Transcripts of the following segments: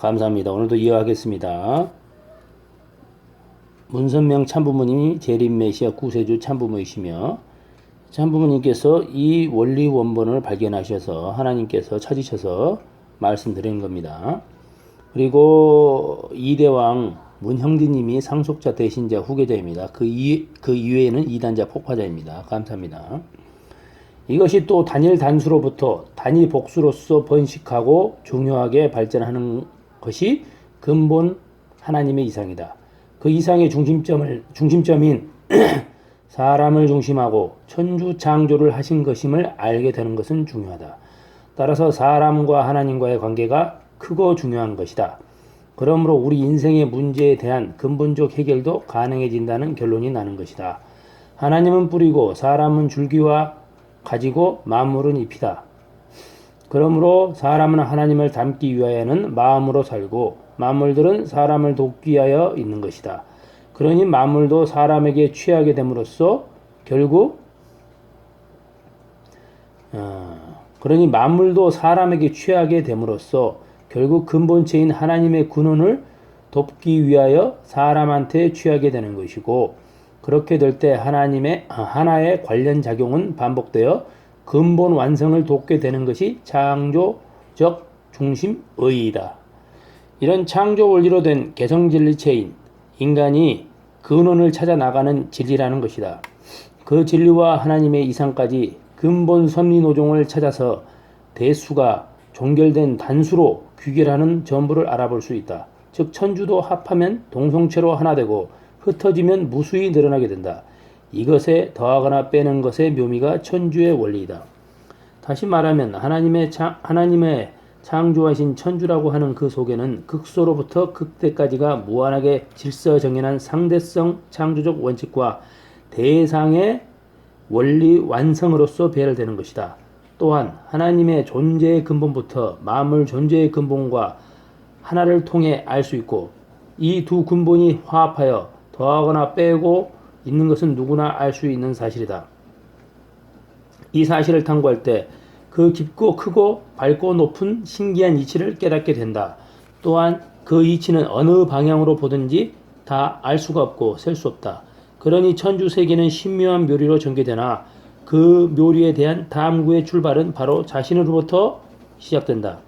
감사합니다. 오늘도 이어가겠습니다. 문선명 참부모님이 재림 메시아 구세주 참부모이시며 참부모님께서 이 원리 원본을 발견하셔서 하나님께서 찾으셔서 말씀드린 겁니다. 그리고 이대왕 문형디님이 상속자 대신자 후계자입니다. 그, 이, 그 이외에는 이단자 폭파자입니다. 감사합니다. 이것이 또 단일 단수로부터 단위 복수로서 번식하고 중요하게 발전하는 것이 근본 하나님의 이상이다. 그 이상의 중심점을 중심점인 사람을 중심하고 천주 창조를 하신 것임을 알게 되는 것은 중요하다. 따라서 사람과 하나님과의 관계가 크고 중요한 것이다. 그러므로 우리 인생의 문제에 대한 근본적 해결도 가능해진다는 결론이 나는 것이다. 하나님은 뿌리고 사람은 줄기와 가지고 만물은 잎이다. 그러므로 사람은 하나님을 닮기 위하여는 마음으로 살고 만물들은 사람을 돕기 위하여 있는 것이다. 그러니 만물도 사람에게 취하게 됨으로써 결국 어, 그러니 만물도 사람에게 취하게 됨으로써 결국 근본체인 하나님의 근원을 돕기 위하여 사람한테 취하게 되는 것이고 그렇게 될 때 하나님의 아, 하나의 관련 작용은 반복되어 근본 완성을 돕게 되는 것이 창조적 중심의이다. 이런 창조 원리로 된 개성 진리체인 인간이 근원을 찾아 나가는 진리라는 것이다. 그 진리와 하나님의 이상까지 근본 섭리 노종을 찾아서 대수가 종결된 단수로 귀결하는 전부를 알아볼 수 있다. 즉 천주도 합하면 동성체로 하나 되고 흩어지면 무수히 늘어나게 된다. 이것에 더하거나 빼는 것의 묘미가 천주의 원리이다. 다시 말하면 하나님의 차, 하나님의 창조하신 천주라고 하는 그 속에는 극소로부터 극대까지가 무한하게 질서 정연한 상대성 창조적 원칙과 대상의 원리 완성으로서 배열되는 것이다. 또한 하나님의 존재의 근본부터 만물 존재의 근본과 하나를 통해 알 수 있고 이 두 근본이 화합하여 더하거나 빼고 있는 것은 누구나 알 수 있는 사실이다. 이 사실을 탐구할 때 그 깊고 크고 밝고 높은 신기한 이치를 깨닫게 된다. 또한 그 이치는 어느 방향으로 보든지 다 알 수가 없고 셀 수 없다. 그러니 천주 세계는 신묘한 묘리로 전개되나 그 묘리에 대한 탐구의 출발은 바로 자신으로부터 시작된다.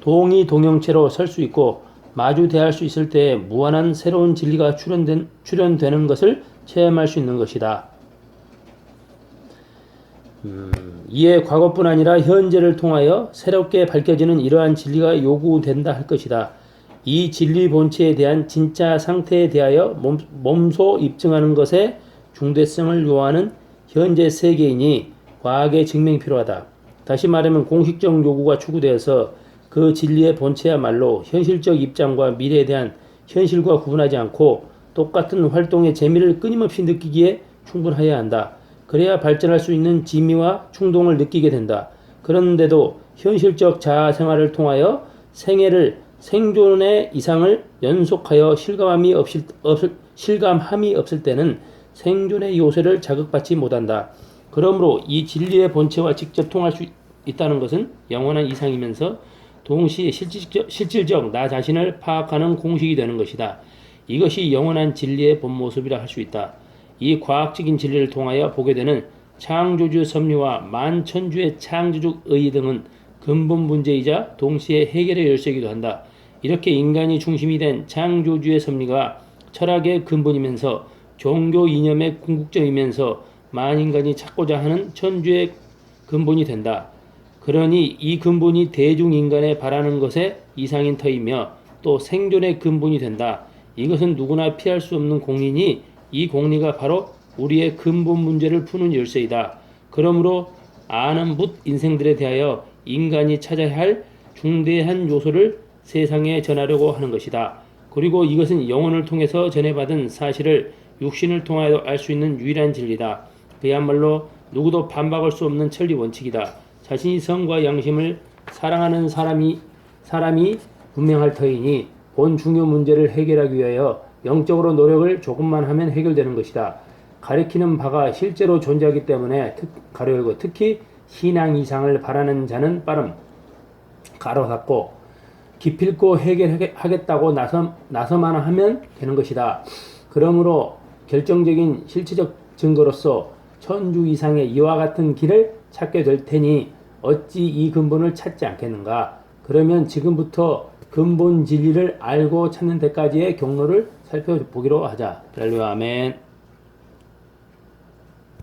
동이 동형체로 설 수 있고 마주 대할 수 있을 때 무한한 새로운 진리가 출현된, 출현되는 것을 체험할 수 있는 것이다. 음, 이에 과거뿐 아니라 현재를 통하여 새롭게 밝혀지는 이러한 진리가 요구된다 할 것이다. 이 진리 본체에 대한 진짜 상태에 대하여 몸, 몸소 입증하는 것에 중대성을 요하는 현재 세계인이 과학의 증명이 필요하다. 다시 말하면 공식적 요구가 추구되어서 그 진리의 본체야말로 현실적 입장과 미래에 대한 현실과 구분하지 않고 똑같은 활동의 재미를 끊임없이 느끼기에 충분해야 한다. 그래야 발전할 수 있는 지미와 충동을 느끼게 된다. 그런데도 현실적 자아 생활을 통하여 생애를 생존의 이상을 연속하여 실감함이 없을, 없을, 실감함이 없을 때는 생존의 요새를 자극받지 못한다. 그러므로 이 진리의 본체와 직접 통할 수 있다는 것은 영원한 이상이면서 동시에 실질적, 실질적 나 자신을 파악하는 공식이 되는 것이다. 이것이 영원한 진리의 본 모습이라 할 수 있다. 이 과학적인 진리를 통하여 보게 되는 창조주 섭리와 만천주의 창조적 의의 등은 근본 문제이자 동시에 해결의 열쇠이기도 한다. 이렇게 인간이 중심이 된 창조주의 섭리가 철학의 근본이면서 종교 이념의 궁극점이면서 만인간이 찾고자 하는 천주의 근본이 된다. 그러니 이 근본이 대중인간에 바라는 것에 이상인 터이며 또 생존의 근본이 된다. 이것은 누구나 피할 수 없는 공리니 이 공리가 바로 우리의 근본 문제를 푸는 열쇠이다. 그러므로 아는 붓 인생들에 대하여 인간이 찾아야 할 중대한 요소를 세상에 전하려고 하는 것이다. 그리고 이것은 영혼을 통해서 전해받은 사실을 육신을 통하여 알 수 있는 유일한 진리다. 그야말로 누구도 반박할 수 없는 천리 원칙이다. 자신이 성과 양심을 사랑하는 사람이 사람이 분명할 터이니 본 중요 문제를 해결하기 위하여 영적으로 노력을 조금만 하면 해결되는 것이다. 가리키는 바가 실제로 존재하기 때문에 특, 가로 열고 특히 신앙 이상을 바라는 자는 빠름 가로 닫고 기필코 해결하겠다고 나서, 나서만 하면 되는 것이다. 그러므로 결정적인 실체적 증거로서 천주 이상의 이와 같은 길을 찾게 될 테니 어찌 이 근본을 찾지 않겠는가? 그러면 지금부터 근본 진리를 알고 찾는 데까지의 경로를 살펴보기로 하자. 할렐루야 아멘.